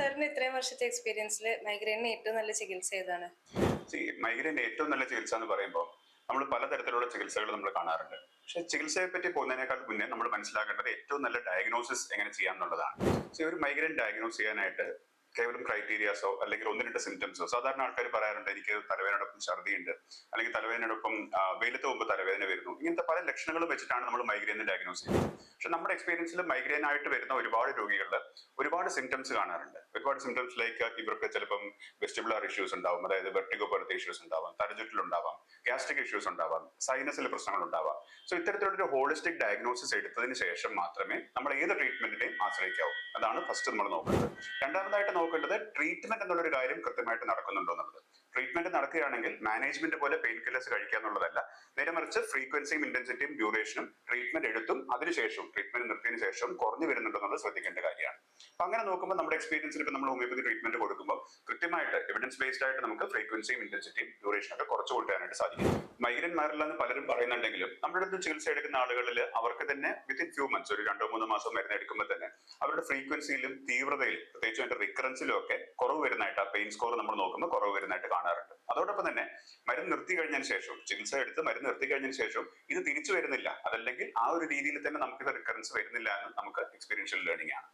സാറിന് ഇത്രയും വർഷത്തെ എക്സ്പീരിയൻസിൽ മൈഗ്രെയിനിന് ഏറ്റവും നല്ല ചികിത്സ ഏതാണ്? മൈഗ്രൈൻ ഏറ്റവും നല്ല ചികിത്സ എന്ന് പറയുമ്പോൾ നമ്മൾ പലതരത്തിലുള്ള ചികിത്സകൾ നമ്മൾ കാണാറുണ്ട്. പക്ഷെ ചികിത്സയെ പറ്റി പോകുന്നതിനേക്കാൾ മുന്നേ നമ്മൾ മനസ്സിലാക്കേണ്ടത് ഏറ്റവും നല്ല ഡയഗ്നോസിസ് എങ്ങനെ ചെയ്യാം എന്നുള്ളതാണ് ഒരു മൈഗ്രൈൻ ഡയഗ്നോസ് ചെയ്യാനായിട്ട് കേവലം ക്രൈറ്റീരിയാസോ അല്ലെങ്കിൽ ഒന്ന് രണ്ട് സിംറ്റംസോ സാധാരണ ആൾക്കാർ പറയാറുണ്ട് എനിക്ക് തലവേദനയോടൊപ്പം ഛർദിയുണ്ട് അല്ലെങ്കിൽ തലവേദനയോടൊപ്പം വെയിലത്ത് മുമ്പ് തലവേദന വരുന്നു. ഇങ്ങനത്തെ പല ലക്ഷണങ്ങളും വെച്ചിട്ടാണ് നമ്മൾ മൈഗ്രെയിൻ ഡയഗ്നോസ് ചെയ്യുന്നത്. പക്ഷെ നമ്മുടെ എക്സ്പീരിയൻസിൽ മൈഗ്രെയിൻ ആയിട്ട് വരുന്ന ഒരുപാട് രോഗികളിൽ ഒരുപാട് സിംറ്റംസ് കാണാറുണ്ട്. ഒരുപാട് സിംറ്റംസ് ലൈക്ക് ഇവർക്ക് ചിലപ്പം വെസ്റ്റിബുലാർ ഇഷ്യൂസ് ഉണ്ടാവും അതായത് വെർട്ടിഗോ പോലത്തെ ഇഷ്യൂസ് ഉണ്ടാവാം തലചുറ്റലുണ്ടാവാം ഗ്യാസ്ട്രിക് ഇഷ്യൂസ് ഉണ്ടാവാം സൈനസിൽ പ്രശ്നങ്ങൾ ഉണ്ടാവാം. സോ ഇത്തരത്തിലുള്ള ഒരു ഹോളിസ്റ്റിക് ഡയഗ്നോസിസ് എടുത്തതിന് ശേഷം മാത്രമേ നമ്മൾ ഏത് ട്രീറ്റ്മെന്റിനെയും ആശ്രയിക്കാവൂ. അതാണ് ഫസ്റ്റ് നമ്മൾ നോക്കുന്നത് രണ്ടാമതായിട്ട് നോക്കേണ്ടത് ട്രീറ്റ്മെന്റ് എന്നുള്ളൊരു കാര്യം കൃത്യമായിട്ട് നടക്കുന്നുണ്ടോ എന്നുള്ളത്. ട്രീറ്റ്മെന്റ് നടക്കുകയാണെങ്കിൽ മാനേജ്മെന്റ് പോലെ പെയിൻ കില്ലേഴ്സ് കഴിക്കുക എന്നുള്ളതല്ല. നേരെ മറിച്ച് ഫ്രീക്വൻസിയും ഇന്റൻസിറ്റിയും ഡ്യൂറേഷനും ട്രീറ്റ്മെന്റ് എടുത്തും അതിനുശേഷം ട്രീറ്റ്മെന്റ് നിർത്തിയതിനു ശേഷം കുറഞ്ഞു വരുന്നുണ്ടെന്നുള്ളത് ശ്രദ്ധിക്കേണ്ട കാര്യമാണ്. അപ്പൊ അങ്ങനെ നോക്കുമ്പോൾ നമ്മുടെ എക്സ്പീരിയൻസിൽ ഇപ്പൊ നമ്മൾ ഹോമിയോപ്പതി ട്രീറ്റ്മെന്റ് കൊടുക്കുമ്പോൾ കൃത്യമായിട്ട് എവിഡൻസ് ബേസ്ഡ് ആയിട്ട് നമുക്ക് ഫ്രീക്വൻസിയും ഇന്റൻസിറ്റിയും ഡ്യൂറേഷനും ഒക്കെ കുറച്ച് കൊണ്ടുവരാനായിട്ട് സാധിക്കും. മൈഗ്രൻ മാറില്ല പലരും പറയുന്നുണ്ടെങ്കിലും നമ്മുടെ അടുത്ത് ചികിത്സ എടുക്കുന്ന ആളുകളിൽ അവർക്ക് തന്നെ വിത്തിൻ ഫ്യൂ മന്ത്സ് ഒരു രണ്ടോ മൂന്നോ മാസം മരുന്ന് എടുക്കുമ്പോൾ തന്നെ അവരുടെ ഫ്രീക്വൻസിയിലും തീവ്രതയിലും പ്രത്യേകിച്ച് അതിന്റെ റിക്കറൻസിലും ഒക്കെ കുറവ് വരുന്നതായിട്ട് ആ പെയിൻ സ്കോർ നമ്മൾ നോക്കുമ്പോൾ കുറവ് വരുന്നതായിട്ട് കാണാറുണ്ട്. അതോടൊപ്പം തന്നെ മരുന്ന് നിർത്തി കഴിഞ്ഞതിന് ശേഷം ചികിത്സ എടുത്ത് മരുന്ന് നിർത്തി കഴിഞ്ഞതിന് ശേഷം ഇത് തിരിച്ചു വരുന്നില്ല. അതല്ലെങ്കിൽ ആ ഒരു രീതിയിൽ തന്നെ നമുക്ക് ഇത് റിക്കറൻസ് വരുന്നില്ല എന്ന് നമുക്ക് എക്സ്പീരിയൻഷ്യൽ ലേണിംഗ് ആണ്.